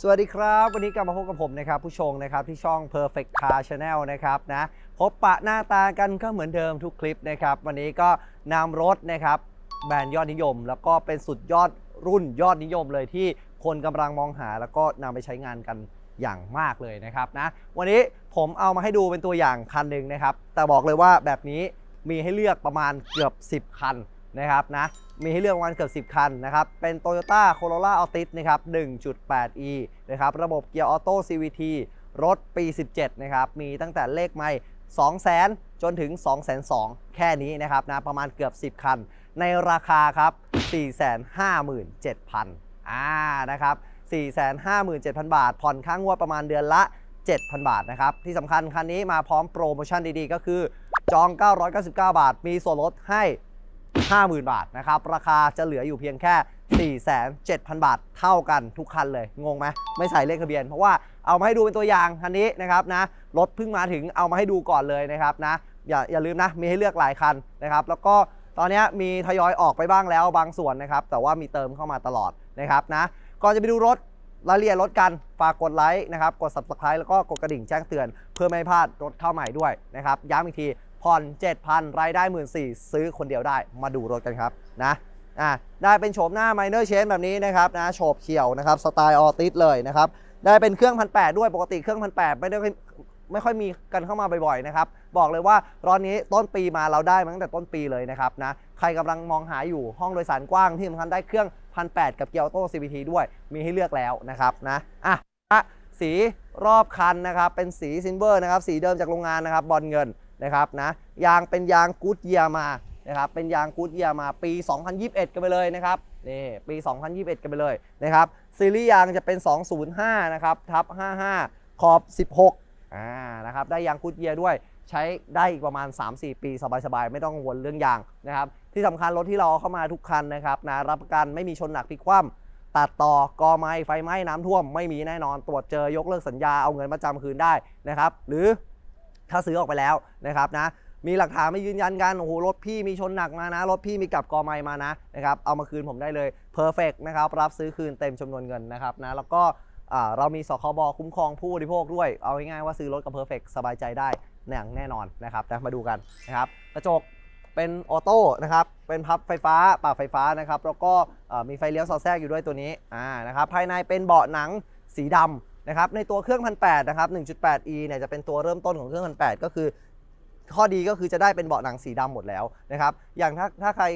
สวัสดีครับ วันนี้กลับมาพบกับผมนะครับ ผู้ชมนะครับที่ช่อง Perfect Car Channel นะครับนะพบปะหน้าตากันก็เหมือนเดิมทุกคลิปนะครับ วันนี้ก็นำรถนะครับแบรนด์ยอดนิยม แล้วก็เป็นสุดยอดรุ่นยอดนิยมเลยที่คนกำลังมองหาแล้วก็นำไปใช้งานกันอย่างมากเลยนะครับนะวันนี้ผมเอามาให้ดูเป็นตัวอย่างคันหนึ่งนะครับ แต่บอกเลยว่าแบบนี้มีให้เลือกประมาณเกือบ 10 คัน นะครับนะมีให้เลือกประมาณเกือบ 10 คันนะครับ เป็น Toyota Corolla Altis นะครับ 1.8e นะครับ ระบบเกียร์ออโต้ CVT รถปี 17 นะครับ มีตั้งแต่เลขไม่200,000 จนถึง 202,000 แค่นี้นะครับนะ ประมาณเกือบ 10 คัน ในราคาครับ 457,000 อ่า นะครับ 457,000 บาท ผ่อนค่างวดประมาณเดือนละ 7,000 บาทนะครับ ที่สำคัญคันนี้มาพร้อมโปรโมชั่นดีๆ ก็คือ จอง 999 บาท มีส่วนลดให้ 50,000 บาทนะครับ ราคาจะเหลืออยู่เพียงแค่ 47,000 บาทเท่ากันทุกคันเลย งงไหมไม่ใส่เลขทะเบียน เพราะว่าเอามาให้ดูเป็นตัวอย่างคันนี้นะครับนะรถเพิ่งมาถึงเอามาให้ดูก่อนเลยนะครับนะอย่าอย่าลืมนะมีให้เลือกหลายคันนะครับแล้วก็ตอนนี้มีทยอยออกไปบ้างแล้วบางส่วนนะครับแต่ว่ามีเติมเข้ามาตลอดนะครับนะก่อนจะไปดูรถรายละเอียดรถกันฝากกดไลค์นะครับกด subscribe แล้วก็กดกระดิ่งแจ้งเตือน เพื่อไม่ให้พลาดรถเข้าใหม่ด้วยนะครับย้ำอีกที ผ่อน 7,000 รายได้1 4 0 0 0ซื้อคนเดียวได้มาดูรถกันครับนะอะได้เป็นโฉมหน้า Minor Change แบบนี้นะครับนะโฉบเขียวนะครับสไตล์ออติสเลยนะครับได้เป็นเครื่องพันแด้วยปกติเครื่องพันแไม่ได้ไม่ค่อยมีกันเข้ามาบ่อยๆนะครับ บอกเลยว่ารอนนี้ต้นปีมาเราได้มาตั้งแต่ต้นปีเลยนะครับนะใครกำลังมองหาอยู่ห้องโดยสารกว้างที่สำคัญได้เครื่องพันแกับเกียร์ออโต้ CVT ด้วยมีให้เลือกแล้วนะครับนะอะสีรอบคันนะครับเป็นสีซิลเวอร์นะครับสีเดิมจากโรงงานนะครับบอลเงิน นะครับนะยางเป็นยางกูดเยียมานะครับเป็นยางกูดเยียมาปี 2021 กันไปเลยนะครับนี่ปี 2021 กันไปเลยนะครับซีรีส์ยางจะเป็น 205 นะครับทับ 55 ขอบ 16อ่านะครับได้ยางกูดเยียด้วยใช้ได้อีกประมาณ 3-4 ปี สบายๆ ไม่ต้องกังวลเรื่องยางนะครับที่สำคัญรถที่เราเข้ามาทุกคันนะครับนะรับประกันไม่มีชนหนักพลิกคว่ำตัดต่อกอไม้ไฟไหม้น้ำท่วมไม่มีแน่นอนตรวจเจอยกเลิกสัญญาเอาเงินมาจำคืนได้นะครับหรือ ถ้าซื้อออกไปแล้วนะครับนะมีหลักฐานไม่ยืนยันกันโอ้โหรถพี่มีชนหนักมานะ รถพี่มีกลับกอไม้มานะนะครับเอามาคืนผมได้เลยเพอร์เฟกนะครับรับซื้อคืนเต็มจำนวนเงินนะครับนะแล้วก็อ่าเรามีสคบคุ้มครองผู้บริโภคด้วย เอาง่ายๆว่าซื้อรถกับเพอร์เฟกสบายใจได้อย่างแน่นอนนะครับนะมาดูกันนะครับกระจกเป็นออโต้นะครับเป็นพับไฟฟ้าปรับไฟฟ้านะครับแล้วก็มีไฟเลี้ยวสอดแทรกอยู่ด้วยตัวนี้อ่านะครับภายในเป็นเบาะหนังสีดำ นะครับในตัวเครื่อง1,800นะครับ 1.8e เนี่ยจะเป็นตัวเริ่มต้นของเครื่อง1,800ก็คือ ข้อดีก็คือจะได้เป็นเบาะหนังสีดำหมดแล้วนะครับอย่างถ้าถ้าใคร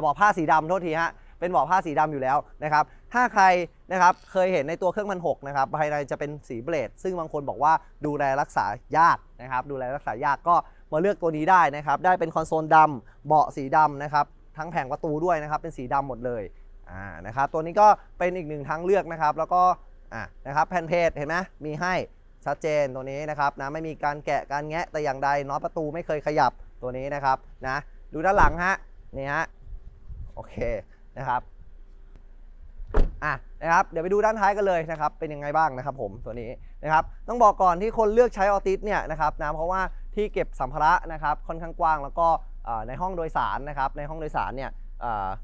เบาะผ้าสีดำโทษทีฮะเป็นเบาะผ้าสีดำอยู่แล้วนะครับถ้าใครนะครับเคยเห็นในตัวเครื่องมันหกนะครับภายในจะเป็นสีเบลดซึ่งบางคนบอกว่าดูแลรักษายากนะครับดูแลรักษายากก็มาเลือกตัวนี้ได้นะครับได้เป็นคอนโซลดำเบาะสีดำนะครับทั้งแผงประตูด้วยนะครับเป็นสีดำหมดเลยอ่านะครับตัวนี้ก็เป็นอีกหนึ่งทางเลือกนะครับแล้วก็ อ่านะครับแผ่นเพจเห็นไหมมีให้ชัดเจนตัวนี้นะครับนะไม่มีการแกะการแงะแต่อย่างใดน็อตประตูไม่เคยขยับตัวนี้นะครับนะดูด้านหลังฮะนี่ฮะโอเคนะครับอะนะครับเดี๋ยวไปดูด้านท้ายกันเลยนะครับเป็นยังไงบ้างนะครับผมตัวนี้นะครับต้องบอกก่อนที่คนเลือกใช้ออติสเนี่ยนะครับนะเพราะว่าที่เก็บสัมภาระนะครับค่อนข้างกว้างแล้วก็ในห้องโดยสารนะครับในห้องโดยสารเนี่ย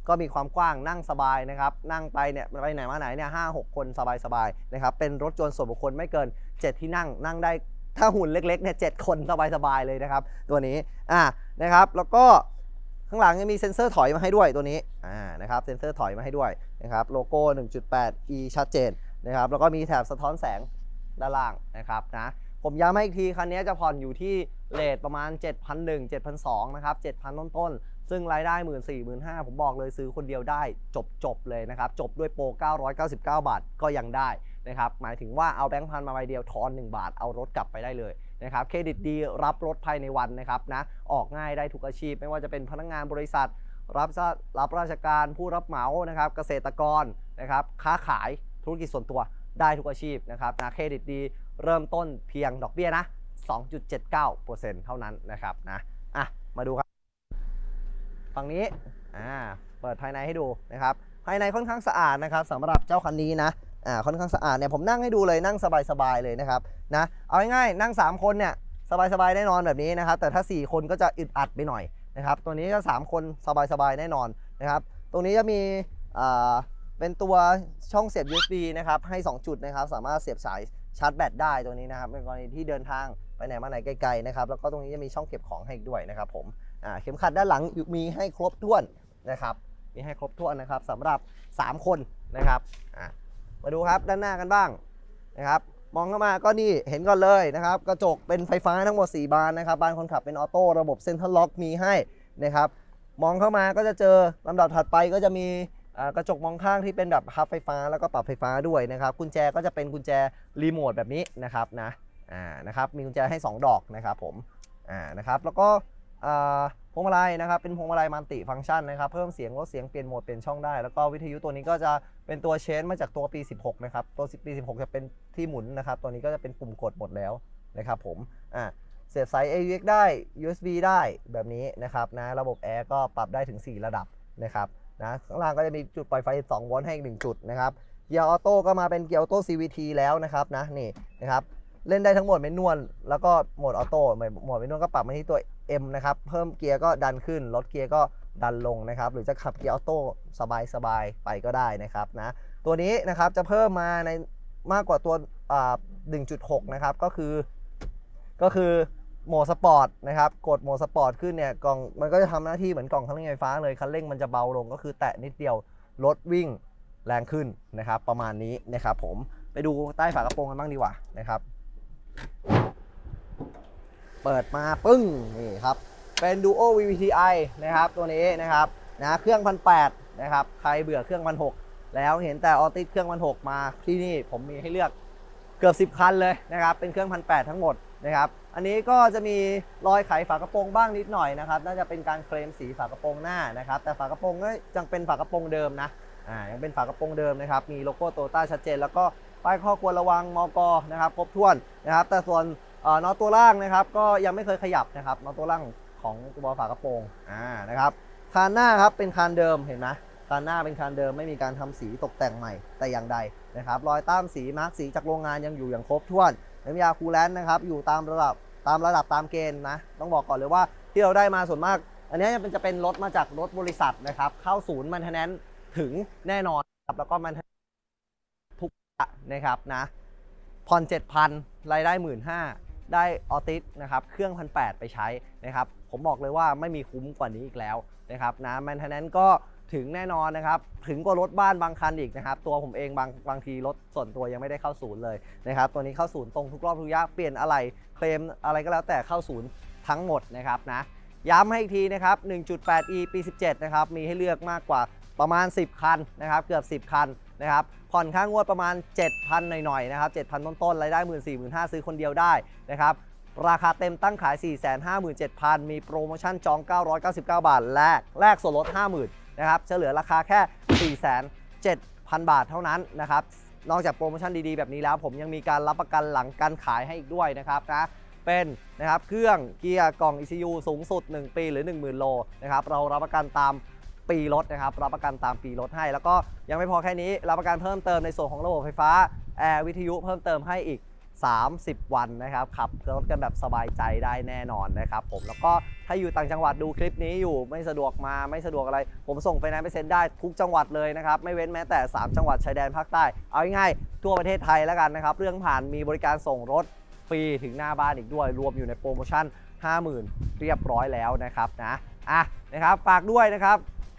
ก็มีความกว้างนั่งสบายนะครับ นั่งไปเนี่ยไปไหนมาไหนเนี่ยห้าหกคนสบายๆนะครับ เป็นรถยนต์ส่วนบุคคลไม่เกิน 7 ที่นั่งนั่งได้ถ้าหุ่นเล็กๆเนี่ยเจ็ดคนสบายๆเลยนะครับ ตัวนี้อ่านะครับแล้วก็ข้างหลังยังมีเซ็นเซอร์ถอยมาให้ด้วยตัวนี้อ่านะครับเซ็นเซอร์ถอยมาให้ด้วยนะครับโลโก้ 1.8e ชัดเจนนะครับแล้วก็มีแถบสะท้อนแสงด้านล่างนะครับนะผมย้ำให้อีกทีคันนี้จะผ่อนอยู่ที่เลทประมาณ7,100 7,200นะครับ7,000 ต้นๆ ซึ่งรายได้ 1 4 0 0 0 1 5 0 0ผมบอกเลยซื้อคนเดียวได้จบจบๆเลยนะครับ จบด้วยโปร 999 บาทก็ยังได้นะครับ หมายถึงว่าเอาแบงค์พันมาใบเดียวทอน 1 บาทเอารถกลับไปได้เลยนะครับ เครดิตดีรับรถภายในวันนะครับนะ ออกง่ายได้ทุกอาชีพ ไม่ว่าจะเป็นพนักงานบริษัท รับรารับราชการผู้รับเหมานะครับ เกษตรกรนะครับ ค้าขายธุรกิจส่วนตัวได้ทุกอาชีพนะครับนะเครดิตดีเริ่มต้นเพียงดอกเบี้ยนะ 2.79%เท่านั้นนะครับนะ อะ มาดูครับ ฝั่งนี้อ่าเปิดภายในให้ดูนะครับภายในค่อนข้างสะอาดนะครับสำหรับเจ้าคันนี้นะอ่าค่อนข้างสะอาดเนี่ยผมนั่งให้ดูเลยนั่งสบายๆเลยนะครับนะเอาง่ายๆนั่ง 3 คนเนี่ยสบายๆแน่นอนแบบนี้นะครับ แต่ถ้า 4 คนก็จะอึดอัดไปหน่อยนะครับตัวนี้ก็ 3 คนสบายๆแน่นอนนะครับ ตรงนี้จะมีอ่าเป็นตัวช่องเสียบ USB นะครับให้ 2 จุดนะครับสามารถเสียบสายชาร์จแบตได้ตัวนี้นะครับในกรณีที่เดินทางไปไหนมาไหนไกลๆนะครับแล้วก็ตรงนี้จะมีช่องเก็บของให้อีกด้วยนะครับผม เข็มขัดด้านหลังมีให้ครบถ้วนนะครับ มีให้ครบถ้วนนะครับสำหรับ 3 คนนะครับอะมาดูครับด้านหน้ากันบ้างนะครับ มองเข้ามาก็นี่เห็นก่อนเลยนะครับ กระจกเป็นไฟฟ้าทั้งหมด 4 บานนะครับบานคนขับเป็นออโต้ระบบเซ็นทรัลล็อกมีให้นะครับมองเข้ามาก็จะเจอลำดับถัดไปก็จะมีกระจกมองข้างที่เป็นแบบพับไฟฟ้าแล้วก็ปรับไฟฟ้าด้วยนะครับกุญแจก็จะเป็นกุญแจรีโมทแบบนี้นะครับนะอ่านะครับมีกุญแจให้ 2 ดอกนะครับผมอ่านะครับแล้วก็ พวงมาลัยนะครับเป็นพวงมาลัยมัลติฟังก์ชันนะครับเพิ่มเสียงลดเสียงเปลี่ยนโหมดเปลี่ยนช่องได้ แล้วก็วิทยุตัวนี้ก็จะเป็นตัวเชนมาจากตัวปี 16 นะครับ ตัวปี 16 จะเป็นที่หมุนนะครับ ตัวนี้ก็จะเป็นปุ่มกดหมดแล้วนะครับผมอ่าเสียบสาย AUX ได้ USB ได้แบบนี้นะครับนะระบบแอร์ก็ปรับได้ถึง 4 ระดับนะครับนะข้างล่างก็จะมีจุดปล่อยไฟ 2 โวลต์ให้อีก1จุดนะครับเกียร์ออโต้ก็มาเป็นเกียร์ออโต้ CVT แล้วนะครับนะนี่นะครับเล่นได้ทั้งหมดเมนวลแล้วก็โหมดออโต้โหมดเมนวลก็ปรับมาที่ตัว M นะครับเพิ่มเกียร์ก็ดันขึ้นลดเกียร์ก็ดันลงนะครับ หรือจะขับเกียร์ออโต้สบายๆไปก็ได้นะครับนะตัวนี้นะครับจะเพิ่มมาในมากกว่าตัวอ่า1.6 นะครับก็คือ ก็คือโหมดสปอร์ตนะครับกดโหมดสปอร์ตขึ้นเนี่ยกล่องมันก็จะทำหน้าที่เหมือนกล่องคันเร่งไฟฟ้าเลยคันเร่งมันจะเบาลงก็คือแตะนิดเดียวรถวิ่งแรงขึ้นนะครับ ประมาณนี้นะครับผมไปดูใต้ฝากระโปรงกันบ้างดีกว่านะครับ เปิดมาปึ้งนี่ครับเป็น Duo VVTi นะครับตัวนี้นะครับนะเครื่องพันแนะครับใครเบื่อเครื่องพันหแล้วเห็นแต่ออติสเครื่องพันหมาที่นี่ผมมีให้เลือกเกือบ 10 คันเลยนะครับเป็นเครื่องพันแทั้งหมดนะครับอันนี้ก็จะมีรอยไขฝากระโปรงบ้างนิดหน่อยนะครับน่าจะเป็นการเคลมสีฝากระโปรงหน้านะครับแต่ฝากระโปรงก็ยังเป็นฝากระโปรงเดิมนะอ่ายังเป็นฝากระโปรงเดิมนะครับมีโลโก้โตต้าชัดเจน แล้วก็ป้ายข้อควรระวังมกนะครับครบถ้วนนะครับแต่ส่วน นอตัวล่างนะครับ ก็ยังไม่เคยขยับนะครับนอตัวล่างของตัวฝากระโปรงอ่านะครับคานหน้าครับเป็นคานเดิมเห็นไหมคานหน้าเป็นคานเดิมไม่มีการทำสีตกแต่งใหม่แต่อย่างใดนะครับรอยต้ามสีมาร์กสีจากโรงงานยังอยู่อย่างครบถ้วนน้ำยาคูลแลนต์นะครับอยู่ตามระดับตามระดับตามเกณฑ์นะต้องบอกก่อนเลยว่าที่เราได้มาส่วนมาก อันนี้จะเป็นจะเป็นรถมาจากรถบริษัทนะครับ เข้าศูนย์มันเทนแนนถึงแน่นอนครับแล้วก็มันทุกนะครับนะผ่อน7,000รายได้1 5ื่น ได้ออติสนะครับเครื่องพันแไปใช้นะครับผมบอกเลยว่าไม่มีคุ้มกว่านี้อีกแล้วนะครับนะแมนเทนแนนก็ถึงแน่นอนนะครับ ถึงกว่ารถบ้านบางคันอีกนะครับ ตัวผมเองบางบางทีรถส่วนตัวยังไม่ได้เข้าศูนย์เลยนะครับ ตัวนี้เข้าศูนย์ตรงทุกรอบทุกยะเปลี่ยนอะไรเคลมอะไรก็แล้วแต่เข้าศูนย์ทั้งหมดนะครับนะ ย้ำให้อีกทีนะครับ 1.8e ปี 17 นะครับ มีให้เลือกมากกว่าประมาณ 10 คันนะครับ เกือบ 10 คัน นะครับผ่อนค่างวดประมาณ 7,000 หน่อยๆนะครับ7,000 ต้นๆรายได้ 1 4 0 0 0 5ซื้อคนเดียวได้นะครับราคาเต็มตั้งขาย 457,000 มีโปรโมชั่นจอง 999 บาท แลกแลกส่วนลด 50,000นะครับจะเหลือราคาแค่407,000 บาทเท่านั้นนะครับนอกจากโปรโมชั่นดีๆ แบบนี้แล้ว ผมยังมีการรับประกันหลังการขายให้อีกด้วยนะครับนะเป็นนะครับเครื่องเกียร์กล่อง ECU สูงสุด 1 ปีหรือ 10,000 โลนะครับเรารับประกันตาม ปีรถนะครับรับประกันตามปีรถให้ แล้วก็ยังไม่พอแค่นี้รับประกันเพิ่มเติมในส่วนของระบบไฟฟ้าแอร์วิทยุเพิ่มเติมให้อีก 30 วันนะครับขับรถกันแบบสบายใจได้แน่นอนนะครับผมแล้วก็ถ้าอยู่ต่างจังหวัดดูคลิปนี้อยู่ไม่สะดวกมาไม่สะดวกอะไร ผมส่งไฟแนนซ์ไปเซ็นได้ทุกจังหวัดเลยนะครับไม่เว้นแม้แต่ 3 จังหวัดชายแดนภาคใต้เอาง่ายๆทั่วประเทศไทยแล้วกันนะครับเรื่องผ่านมีบริการส่งรถฟรีถึงหน้าบ้านอีกด้วย รวมอยู่ในโปรโมชั่น 50,000 เรียบร้อยแล้วนะครับนะอะนะครับฝากด้วยนะครับ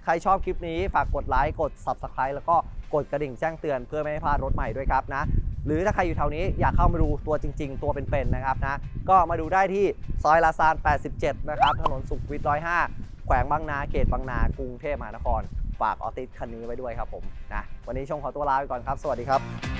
ใครชอบคลิปนี้ฝากกดไลค์กด Subscribe แล้วก็กดกระดิ่งแจ้งเตือนเพื่อไม่ให้พลาดรถใหม่ด้วยครับนะ หรือถ้าใครอยู่แถวนี้อยากเข้ามาดูตัวจริง ๆ ตัวเป็นๆนะครับนะ ก็มาดูได้ที่ซอยลาซาน 87 นะครับ ถนนสุขวิท105 แขวงบางนา เขตบางนา กรุงเทพมหานคร ฝากออติสคันนี้ไว้ด้วยครับผมนะ วันนี้ชงขอตัวลาไปก่อนครับ สวัสดีครับ